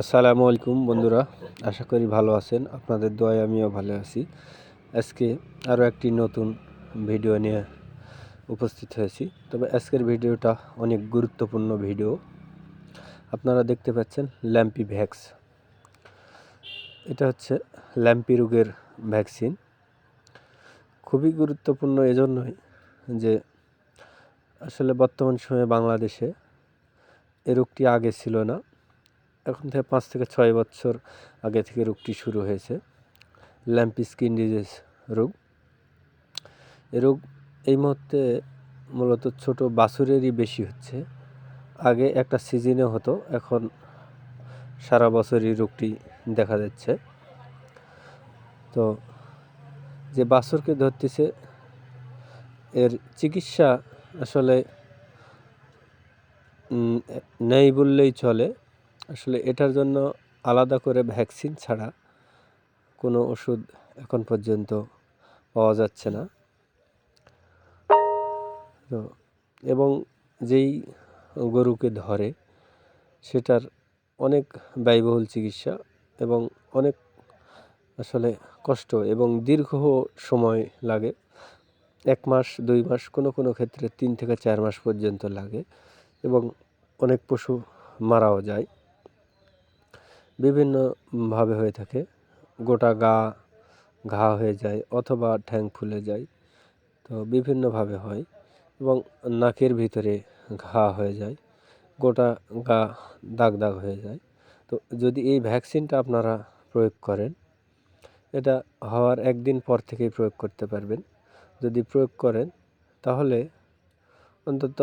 আসসালামু আলাইকুম বন্ধুরা, আশা করি ভালো আছেন। আপনাদের দোয়ায় আমিও ভালো আছি। আজকে আরও একটি নতুন ভিডিও নিয়ে উপস্থিত হয়েছি। তবে আজকের ভিডিওটা অনেক গুরুত্বপূর্ণ ভিডিও। আপনারা দেখতে পাচ্ছেন ল্যাম্পি ভ্যাক্স। এটা হচ্ছে ল্যাম্পি রোগের ভ্যাকসিন। খুবই গুরুত্বপূর্ণ এজন্যই যে আসলে বর্তমান সময়ে বাংলাদেশে এ রোগটি আগে ছিল না। এখন থেকে পাঁচ থেকে ছয় বছর আগে থেকে রোগটি শুরু হয়েছে। ল্যাম্পি স্কিন ডিজিজ রোগ। এ রোগ এই মুহূর্তে মূলত ছোট বাছুরেরই বেশি হচ্ছে। আগে একটা সিজনে হতো, এখন সারা বছরই রোগটি দেখা যাচ্ছে। তো যে বাছুরকে ধরতেছে, এর চিকিৎসা আসলে নেই বললেই চলে। আসলে এটার জন্য আলাদা করে ভ্যাকসিন ছাড়া কোনো ওষুধ এখন পর্যন্ত পাওয়া যাচ্ছে না। তো এবং যেই গরুকে ধরে সেটার অনেক ব্যয়বহুল চিকিৎসা এবং অনেক আসলে কষ্ট এবং দীর্ঘ সময় লাগে। এক মাস, দুই মাস কোনো কোনো ক্ষেত্রে তিন থেকে চার মাস পর্যন্ত লাগে এবং অনেক পশু মারাও যায়। বিভিন্নভাবে হয়ে থাকে। গোটা গা, ঘা হয়ে যায় অথবা ঠ্যাং ফুলে যায়, তো বিভিন্নভাবে হয় এবং নাকের ভিতরে ঘা হয়ে যায়, গোটা গা দাগ দাগ হয়ে যায়। তো যদি এই ভ্যাকসিনটা আপনারা প্রয়োগ করেন, এটা হওয়ার একদিন পর থেকেই প্রয়োগ করতে পারবেন। যদি প্রয়োগ করেন, তাহলে অন্তত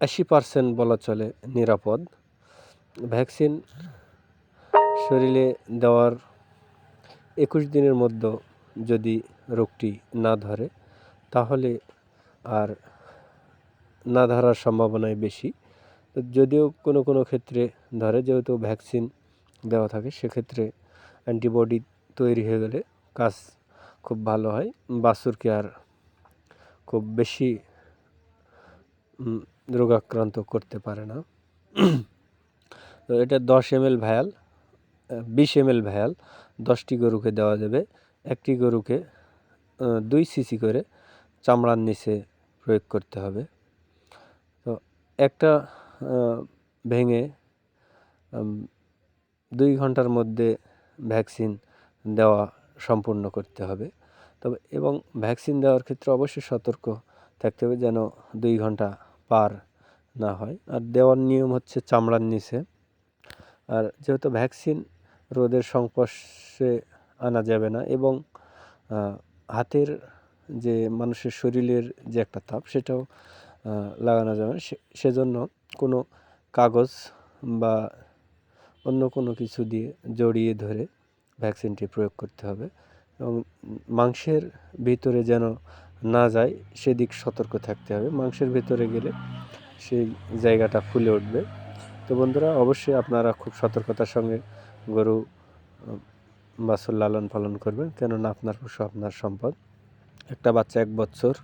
আশি পার্সেন্ট বলা চলে নিরাপদ। ভ্যাকসিন শরীরে দেওয়ার একুশ দিনের মধ্যে যদি রোগটি না ধরে, তাহলে আর না ধরার সম্ভাবনাই বেশি। যদিও কোনো কোনো ক্ষেত্রে ধরে, যেহেতু ভ্যাকসিন দেওয়া থাকে, সেক্ষেত্রে অ্যান্টিবডি তৈরি হয়ে গেলে কাজ খুব ভালো হয়। বাছুরকে আর খুব বেশি রোগাক্রান্ত করতে পারে না। তো এটা দশ এম এল ভ্যাল বিশ এম এল ভ্যাল, দশটি গরুকে দেওয়া যাবে। একটি গরুকে দুই সিসি করে চামড়ার নিচে প্রয়োগ করতে হবে। তো একটা ভেঙে দুই ঘণ্টার মধ্যে ভ্যাকসিন দেওয়া সম্পূর্ণ করতে হবে। তবে, এবং ভ্যাকসিন দেওয়ার ক্ষেত্রে অবশ্যই সতর্ক থাকতে হবে যেন দুই ঘণ্টা পার না হয়। আর দেওয়ার নিয়ম হচ্ছে চামড়ার নিচে আর যেহেতু ভ্যাকসিন রোদের সংস্পর্শে আনা যাবে না এবং হাতের যে মানুষের শরীরের যে একটা তাপ সেটাও লাগানো যাবে না। সেজন্য কোনো কাগজ বা অন্য কোনো কিছু দিয়ে জড়িয়ে ধরে ভ্যাকসিনটি প্রয়োগ করতে হবে এবং মাংসের ভিতরে যেন না যায় সেদিক সতর্ক থাকতে হবে। মাংসের ভিতরে গেলে সেই জায়গাটা ফুলে উঠবে। তো বন্ধুরা, অবশ্যই আপনারা খুব সতর্কতার সঙ্গে গরু বাছুর লালন পালন করবেন। কেননা আপনার পশু আপনার সম্পদ। একটা বাচ্চা এক বছর